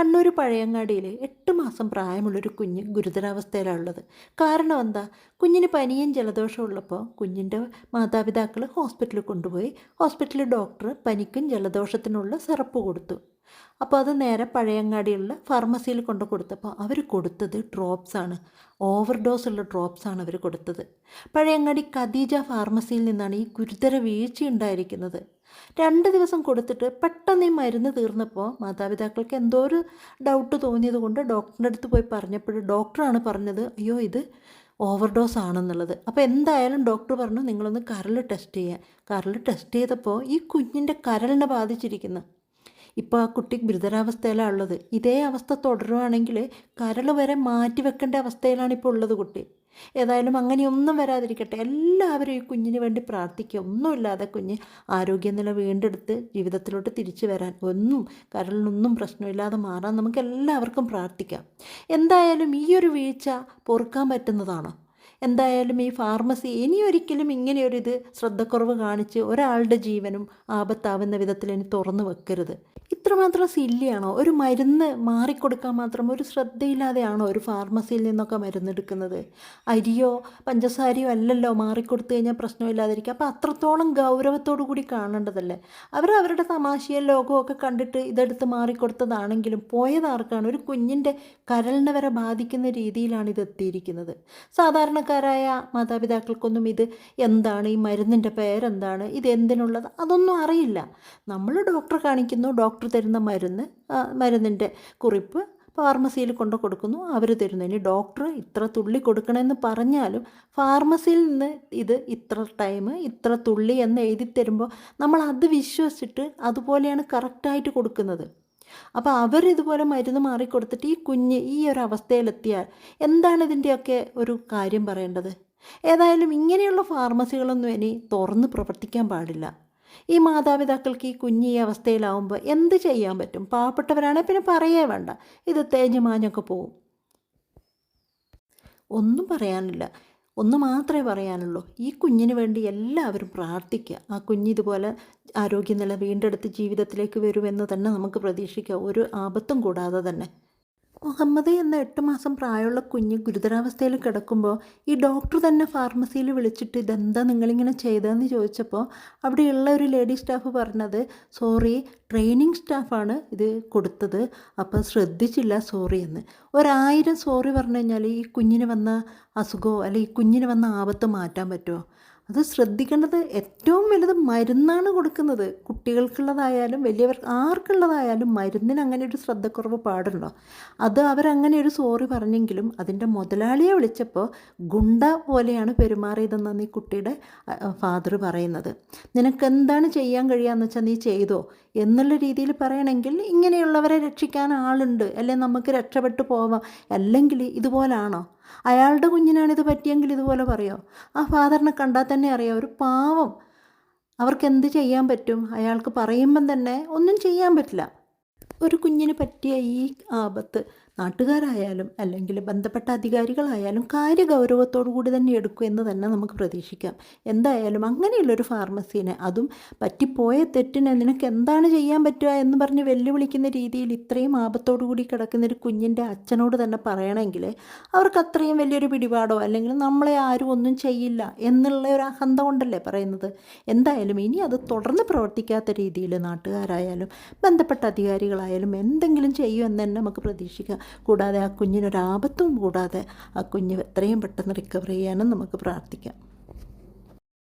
കണ്ണൂർ പഴയങ്ങാടിയിൽ എട്ട് മാസം പ്രായമുള്ളൊരു കുഞ്ഞ് ഗുരുതരാവസ്ഥയിലാണുള്ളത്. കാരണം എന്താ? കുഞ്ഞിന് പനിയും ജലദോഷവും ഉള്ളപ്പോൾ കുഞ്ഞിന്റെ മാതാപിതാക്കൾ ഹോസ്പിറ്റലിൽ കൊണ്ടുപോയി ഹോസ്പിറ്റലിൽ ഡോക്ടർ പനിക്കും ജലദോഷത്തിനുള്ള സിറപ്പ് കൊടുത്തു. അപ്പോൾ അത് നേരെ പഴയങ്ങാടിയുള്ള ഫാർമസിയിൽ കൊണ്ട് കൊടുത്തപ്പോൾ അവർ കൊടുത്തത് ഡ്രോപ്സാണ് ഓവർ ഡോസ് ഉള്ള ഡ്രോപ്സാണ് അവർ കൊടുത്തത്. പഴയങ്ങാടി ഖദീജ ഫാർമസിയിൽ നിന്നാണ് ഈ ഗുരുതര വീഴ്ച ഉണ്ടായിരിക്കുന്നത്. രണ്ട് ദിവസം കൊടുത്തിട്ട് പെട്ടെന്ന് ഈ മരുന്ന് തീർന്നപ്പോൾ മാതാപിതാക്കൾക്ക് എന്തോ ഒരു ഡൗട്ട് തോന്നിയത് കൊണ്ട് ഡോക്ടറിന്റെ അടുത്ത് പോയി പറഞ്ഞപ്പോൾ ഡോക്ടറാണ് പറഞ്ഞത് അയ്യോ ഇത് ഓവർഡോസ് ആണെന്നുള്ളത്. അപ്പോൾ എന്തായാലും ഡോക്ടർ പറഞ്ഞു നിങ്ങളൊന്ന് കരൾ ടെസ്റ്റ് ചെയ്യുക കരൾ ടെസ്റ്റ് ചെയ്തപ്പോൾ ഈ കുഞ്ഞിന്റെ കരളിനെ ബാധിച്ചിരിക്കുന്നു. ഇപ്പോൾ ആ കുട്ടി ഗുരുതരാവസ്ഥയിലാണ് ഉള്ളത്. ഇതേ അവസ്ഥ തുടരുവാണെങ്കിൽ കരൾ വരെ മാറ്റി വെക്കേണ്ട അവസ്ഥയിലാണ് ഇപ്പോൾ ഉള്ളത് കുട്ടി. ഏതായാലും അങ്ങനെയൊന്നും വരാതിരിക്കട്ടെ. എല്ലാവരും ഈ കുഞ്ഞിന് വേണ്ടി പ്രാർത്ഥിക്കുക. ഒന്നുമില്ലാതെ കുഞ്ഞ് ആരോഗ്യനില വീണ്ടെടുത്ത് ജീവിതത്തിലോട്ട് തിരിച്ചു വരാൻ ഒന്നും കരളിനൊന്നും പ്രശ്നമില്ലാതെ മാറാൻ നമുക്ക് എല്ലാവർക്കും പ്രാർത്ഥിക്കാം. എന്തായാലും ഈ ഒരു വീഴ്ച പൊറുക്കാൻ പറ്റുന്നതാണോ? എന്തായാലും ഈ ഫാർമസി ഇനിയൊരിക്കലും ഇങ്ങനെയൊരിത് ശ്രദ്ധക്കുറവ് കാണിച്ച് ഒരാളുടെ ജീവനും ആപത്താവുന്ന വിധത്തിൽ ഇനി തുറന്നു വെക്കരുത്. ഇത്രമാത്രം സില്ലിയാണോ ഒരു മരുന്ന് മാറിക്കൊടുക്കാൻ മാത്രം ഒരു ശ്രദ്ധയില്ലാതെയാണോ ഒരു ഫാർമസിയിൽ നിന്നൊക്കെ മരുന്നെടുക്കുന്നത്? അരിയോ പഞ്ചസാരയോ അല്ലല്ലോ മാറിക്കൊടുത്തു കഴിഞ്ഞാൽ പ്രശ്നമില്ലാതിരിക്കുക. അപ്പോൾ അത്രത്തോളം ഗൗരവത്തോടു കൂടി കാണേണ്ടതല്ലേ? അവർ അവരുടെ തമാശയും ലോകമൊക്കെ കണ്ടിട്ട് ഇതെടുത്ത് മാറിക്കൊടുത്തതാണെങ്കിലും പോയതാർക്കാണ് ഒരു കുഞ്ഞിന്റെ കരളിനെ വരെ ബാധിക്കുന്ന രീതിയിലാണ് ഇത് എത്തിയിരിക്കുന്നത്. സാധാരണക്കാരായ മാതാപിതാക്കൾക്കൊന്നും ഇത് എന്താണ്? ഈ മരുന്നിന്റെ പേരെന്താണ്? ഇത് എന്തിനുള്ളത്? അതൊന്നും അറിയില്ല. നമ്മൾ ഡോക്ടർ കാണിക്കുന്നു ഡോക്ടർ തരുന്ന മരുന്ന് മരുന്നിന്റെ കുറിപ്പ് ഫാർമസിയിൽ കൊണ്ട് കൊടുക്കുന്നു അവർ തരുന്നു. ഇനി ഡോക്ടർ ഇത്ര തുള്ളി കൊടുക്കണമെന്ന് പറഞ്ഞാലും ഫാർമസിയിൽ നിന്ന് ഇത് ഇത്ര ടൈം ഇത്ര തുള്ളി എന്ന് എഴുതി തരുമ്പോൾ നമ്മൾ അത് വിശ്വസിച്ചിട്ട് അതുപോലെയാണ് കറക്റ്റായിട്ട് കൊടുക്കുന്നത്. അപ്പോൾ അവരിതുപോലെ മരുന്ന് മാറിക്കൊടുത്തിട്ട് ഈ കുഞ്ഞ് ഈ ഒരു അവസ്ഥയിലെത്തിയാൽ എന്താണ് ഇതിന്റെയൊക്കെ ഒരു കാര്യം പറയേണ്ടത്? ഏതായാലും ഇങ്ങനെയുള്ള ഫാർമസികളൊന്നും ഇനി തുറന്ന് പ്രവർത്തിക്കാൻ പാടില്ല. ഈ മാതാപിതാക്കൾക്ക് ഈ കുഞ്ഞ് ഈ അവസ്ഥയിലാവുമ്പോൾ എന്ത് ചെയ്യാൻ പറ്റും? പാവപ്പെട്ടവരാണെങ്കിൽ പിന്നെ പറയേ വേണ്ട. ഇത് തേഞ്ഞ് മാഞ്ഞൊക്കെ പോവും. ഒന്നും പറയാനില്ല. ഒന്ന് മാത്രമേ പറയാനുള്ളൂ. ഈ കുഞ്ഞിന് വേണ്ടി എല്ലാവരും പ്രാർത്ഥിക്കുക. ആ കുഞ്ഞ് ഇതുപോലെ ആരോഗ്യനില വീണ്ടെടുത്ത് ജീവിതത്തിലേക്ക് വരുമെന്ന് തന്നെ നമുക്ക് പ്രതീക്ഷിക്കാം. ഒരു ആപത്തും കൂടാതെ തന്നെ. മുഹമ്മദ് എന്ന എട്ട് മാസം പ്രായമുള്ള കുഞ്ഞ് ഗുരുതരാവസ്ഥയിൽ കിടക്കുമ്പോൾ ഈ ഡോക്ടർ തന്നെ ഫാർമസിയിൽ വിളിച്ചിട്ട് ഇതെന്താ നിങ്ങളിങ്ങനെ ചെയ്തതെന്ന് ചോദിച്ചപ്പോൾ അവിടെയുള്ള ഒരു ലേഡി സ്റ്റാഫ് പറഞ്ഞത് സോറി ട്രെയിനിങ് സ്റ്റാഫാണ് ഇത് കൊടുത്തത് അപ്പോൾ ശ്രദ്ധിച്ചില്ല സോറി എന്ന്. ഒരായിരം സോറി പറഞ്ഞു കഴിഞ്ഞാൽ ഈ കുഞ്ഞിന് വന്ന അസുഖമോ അല്ലെങ്കിൽ ഈ കുഞ്ഞിന് വന്ന ആപത്ത് മാറ്റാൻ പറ്റുമോ? അത് ശ്രദ്ധിക്കേണ്ടത് ഏറ്റവും വലുത് മരുന്നാണ് കൊടുക്കുന്നത്. കുട്ടികൾക്കുള്ളതായാലും വലിയവർ ആർക്കുള്ളതായാലും മരുന്നിന് അങ്ങനെ ഒരു ശ്രദ്ധക്കുറവ് പാടുണ്ടോ? അത് അവരങ്ങനെ ഒരു സോറി പറഞ്ഞെങ്കിലും അതിന്റെ മുതലാളിയെ വിളിച്ചപ്പോൾ ഗുണ്ട പോലെയാണ് പെരുമാറിയതെന്നാണ് ഈ കുട്ടിയുടെ ഫാദർ പറയുന്നത്. നിനക്ക് എന്താണ് ചെയ്യാൻ കഴിയാന്ന് വെച്ചാൽ നീ ചെയ്തോ? എന്നുള്ള രീതിയിൽ പറയണമെങ്കിൽ ഇങ്ങനെയുള്ളവരെ രക്ഷിക്കാൻ ആളുണ്ട്. അല്ലെ നമുക്ക് രക്ഷപ്പെട്ടു പോവാം. അല്ലെങ്കിൽ ഇതുപോലാണോ? അയാളുടെ കുഞ്ഞിനാണിത് പറ്റിയെങ്കിൽ ഇതുപോലെ പറയോ? ആ ഫാദറിനെ കണ്ടാൽ തന്നെ അറിയാം. ഒരു പാവം. അവർക്ക് എന്ത് ചെയ്യാൻ പറ്റും? അയാൾക്ക് പറയുമ്പം തന്നെ ഒന്നും ചെയ്യാൻ പറ്റില്ല. ഒരു കുഞ്ഞിന് പറ്റിയ ഈ ആപത്ത് നാട്ടുകാരായാലും അല്ലെങ്കിൽ ബന്ധപ്പെട്ട അധികാരികളായാലും കാര്യഗൗരവത്തോടു കൂടി തന്നെ എടുക്കും എന്ന് തന്നെ നമുക്ക് പ്രതീക്ഷിക്കാം. എന്തായാലും അങ്ങനെയുള്ളൊരു ഫാർമസീനെ അതും പറ്റിപ്പോയ തെറ്റിനെ നിനക്ക് എന്താണ് ചെയ്യാൻ പറ്റുക എന്ന് പറഞ്ഞ് വെല്ലുവിളിക്കുന്ന രീതിയിൽ ഇത്രയും ആപത്തോടു കൂടി കിടക്കുന്ന ഒരു കുഞ്ഞിന്റെ അച്ഛനോട് തന്നെ പറയണമെങ്കിൽ അവർക്ക് അത്രയും വലിയൊരു പിടിപാടോ അല്ലെങ്കിൽ നമ്മളെ ആരും ഒന്നും ചെയ്യില്ല എന്നുള്ള ഒരു അഹന്ത കൊണ്ടല്ലേ പറയുന്നത്. എന്തായാലും ഇനി അത് തുടർന്ന് പ്രവർത്തിക്കാത്ത രീതിയിൽ നാട്ടുകാരായാലും ബന്ധപ്പെട്ട അധികാരികളായാലും എന്തെങ്കിലും ചെയ്യുമെന്ന് തന്നെ നമുക്ക് പ്രതീക്ഷിക്കാം. കൂടാതെ ആ കുഞ്ഞിനൊരാപത്തും കൂടാതെ ആ കുഞ്ഞ് എത്രയും പെട്ടെന്ന് റിക്കവർ ചെയ്യാനും നമുക്ക് പ്രാർത്ഥിക്കാം.